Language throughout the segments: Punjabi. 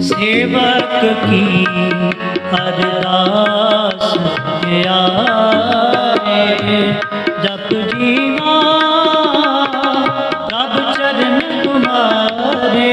ਸੇਵਕ ਕੀ ਅਰਦਾਸ ਪਿਆਰੇ ਜਪ ਜੀਵਾ ਪ੍ਰਭ ਚਰਨ ਤੁਮਾਰੇ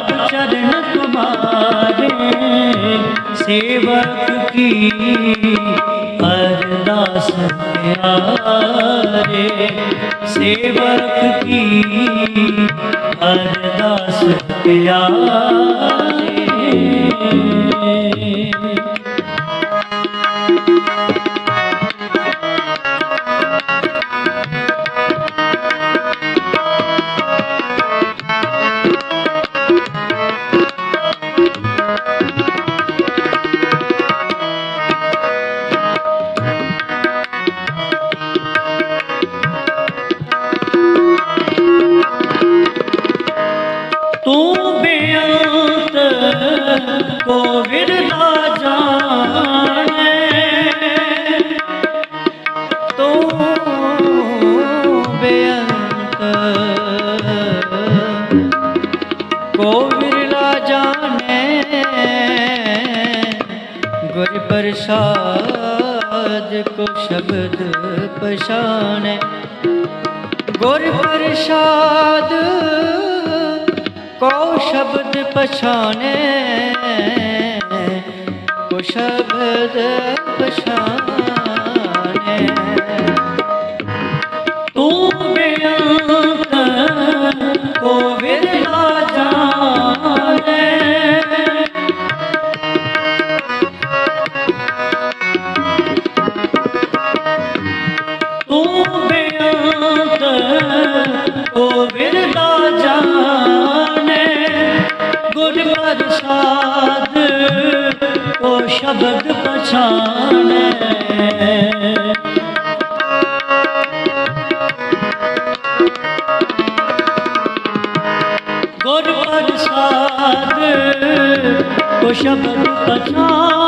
ਪ੍ਰਭ ਚਰਨ ਤੁਮਾਰੇ ਸੇਵਕ ਕੀ? ਅਰਦਾਸ ਪਿਆਰੇ ਸੇਵਕ ਕੀ? ਅਰਦਾਸ ਪਿਆਰੇ। ਪਛਾਣੇ ਗੁਰ ਪ੍ਰਸਾਦ ਕੋ ਸ਼ਬਦ ਪਛਾਣੇ ਕੋ ਸ਼ਬਦ ਪਛਾਣੇ ਪਛਾਣੇ। ਗੁਰ ਪ੍ਰਸਾਦ ਕੋ ਸ਼ਬਦ ਪਛਾਣੈ।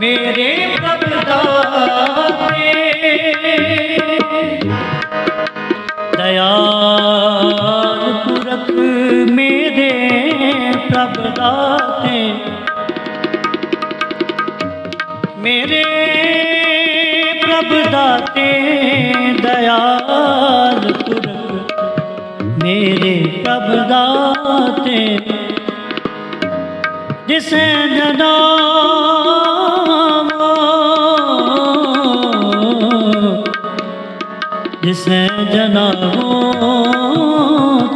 ਮੇਰੇ ਪ੍ਰਭ ਦਾਤੇ ਦਇਆਲ ਪੁਰਖ ਮੇਰੇ ਪ੍ਰਭ ਦਾਤੇ ਮੇਰੇ ਪ੍ਰਭ ਦਾਤੇ ਦਇਆਲ ਪੁਰਖ ਮੇਰੇ ਪ੍ਰਭ ਦਾਤੇ ਜਿਸੇ ਜਨਾਮੋ जिसे जना हो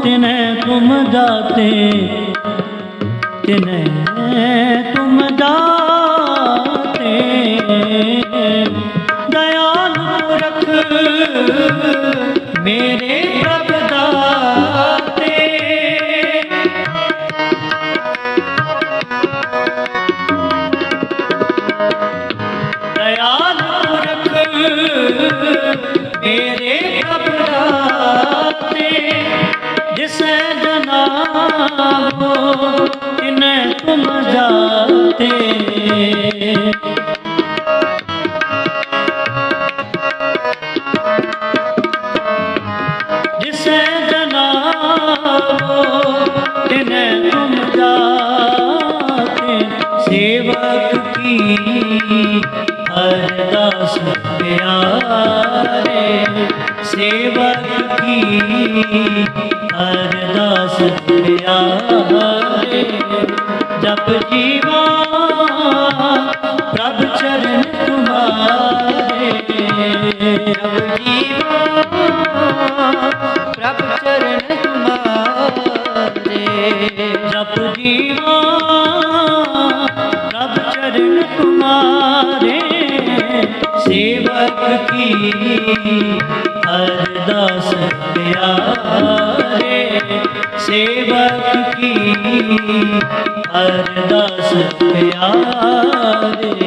तिन्हें तुम जाते तिन्हें जिसे जनाबो इन्हें तुम जाते जिसे जनाबो इन्हें तुम जाते सेवक की अरदास प्यारे सेवक की अरदास ਚੜਿਆ ਰੇ ਜੀਵਾ ਪ੍ਰਭ ਚਰਨ ਤੁਮਾਰੇ ਗੁਰ ਕੀ ਅਰਦਾਸ ਪਿਆਰੇ ਸੇਵਕ ਕੀ ਅਰਦਾਸ ਪਿਆਰੇ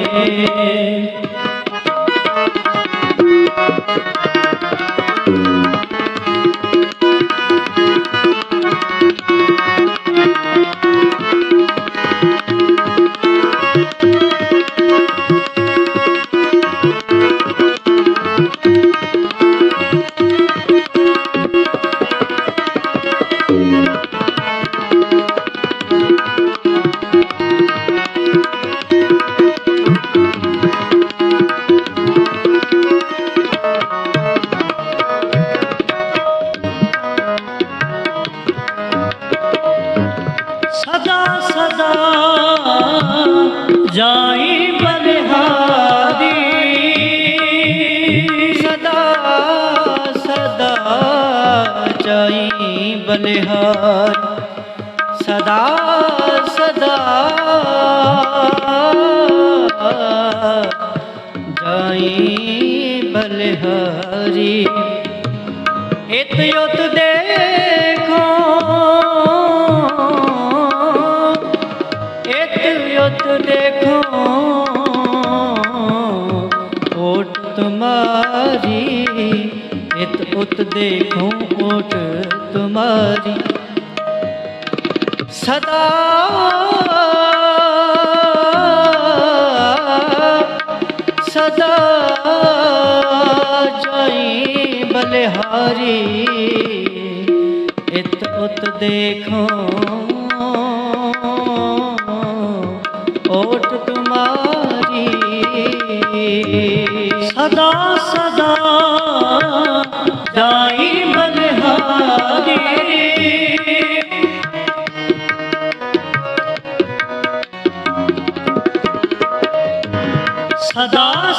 ਜਾਈ ਬਲਿਹਾਰੀ। ਸਦਾ ਸਦਾ ਜਾਈ ਬਲਿਹਾਰੀ। ਸਦਾ ਸਦਾ ਜਾਈ ਬਲਿਹਾਰੀ। ਇਤ ਯਤ ਦੇ इत उत देखो ओट तुम्हारी सदा सदा जाई बलिहारी इत उत देखो ओट तुम्हारी सदा सदा जाई ਸਦਾ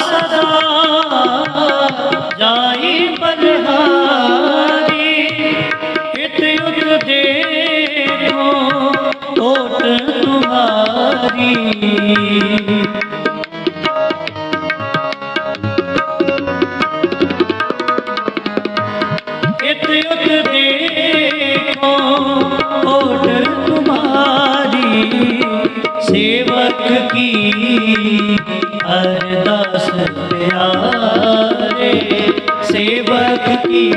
ਅਰਦਾਸ ਪਿਆਰੇ ਸੇਵਕ ਕੀ?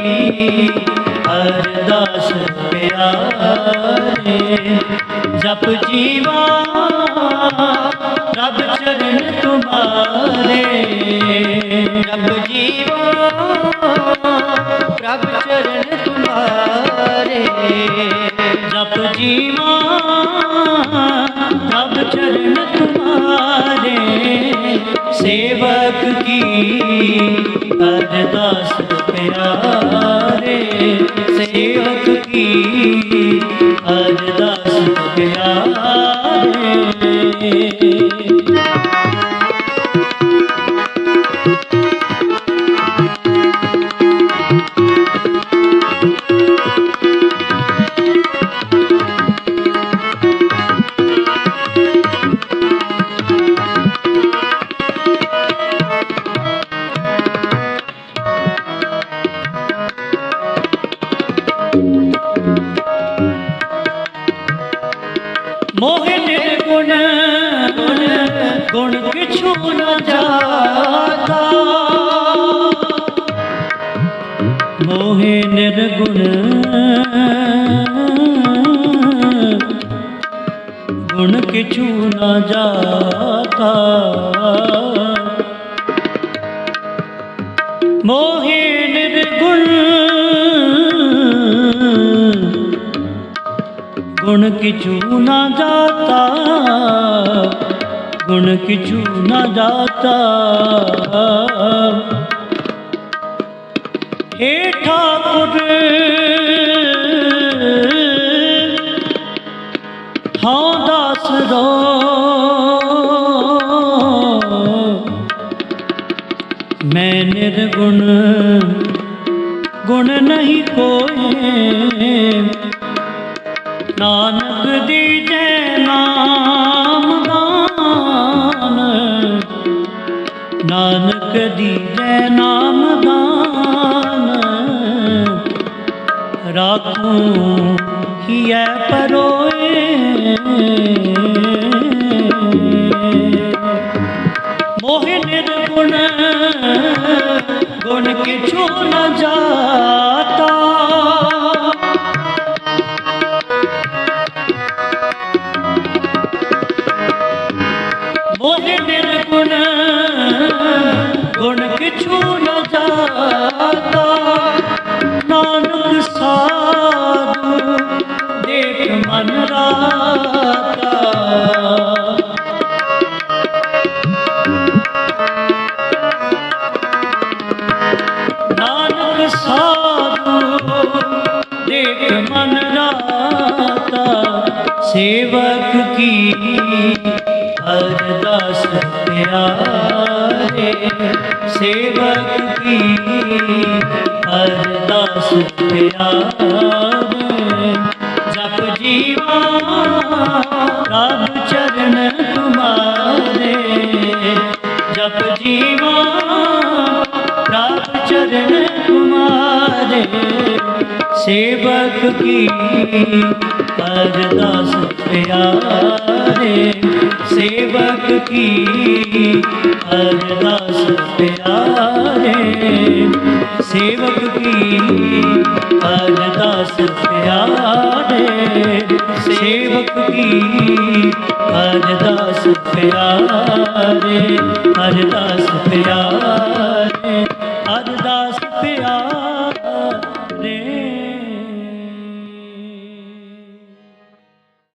ਅਰਦਾਸ ਪਿਆਰੇ ਜਪ ਜੀਵਾ ਰੱਬ ਚਰਨ ਤੁਮਾਰੇ। ਰੱਬ ਜੀਵਾ ਪਿਆਰੇ ਸੇਵਕ ਕੀ ਅਰਦਾਸ ਮੋਹਿ ਨਿਰਗੁਣ ਗੁਣ ਕਿਛੂ ਨ ਜਾਤਾ। ਮੋਹਿ ਨਿਰਗੁਣ ਗੁਣ ਕਿਛੂ ਨ ਜਾਤਾ। ਮੋਹਿ ਗੁਣ ਕਿਛੂ ਨਾ ਜਾਤਾ, ਗੁਣ ਕਿਛੂ ਨਾ ਜਾਤਾ। ਏ ਠਾਕੁਰ ਹਾਂ ਦਾਸ ਰੋ। ਮੈਂ ਨਿਰਗੁਣ, ਗੁਣ ਨਹੀਂ ਕੋਏ। ਨਾਨਕ ਦੀਜੈ ਨਾਮ ਦਾਨ। ਨਾਨਕ ਦੀ ਜੈ ਨਾਮ ਦਾਨ। ਰਾਖੂ ਹੀਐ ਪਰੋਏ। ਮਨ ਰਾਤਾ। ਨਾਨਕ ਸਾਧੂ ਦੇਖ ਮਨ ਰਾਤਾ। ਸੇਵਕ ਕੀ? ਅਰਦਾਸ ਪਿਆਰੇ। ਸੇਵਕ ਕੀ? ਅਰਦਾਸ ਪਿਆਰੇ। ਪ੍ਰਭ ਚਰਨ ਤੁਮਾਰੇ ਜਪ ਜੀਵਾ ਪ੍ਰਭ ਚਰਨ ਤੁਮਾਰੇ ਸੇਵਕ ਕੀ ਅਰਦਾਸ ਪਿਆਰੇ, ਸੇਵਕ ਕੀ ਅਰਦਾਸ ਪਿਆਰੇ ਸੇਵਕ ਕੀ? ਅਰਦਾਸ ਪਿਆਰੇ ਸੇਵਕ ਕੀ? ਅਰਦਾਸ ਪਿਆਰੇ ਅਰਦਾਸ ਪਿਆਰੇ।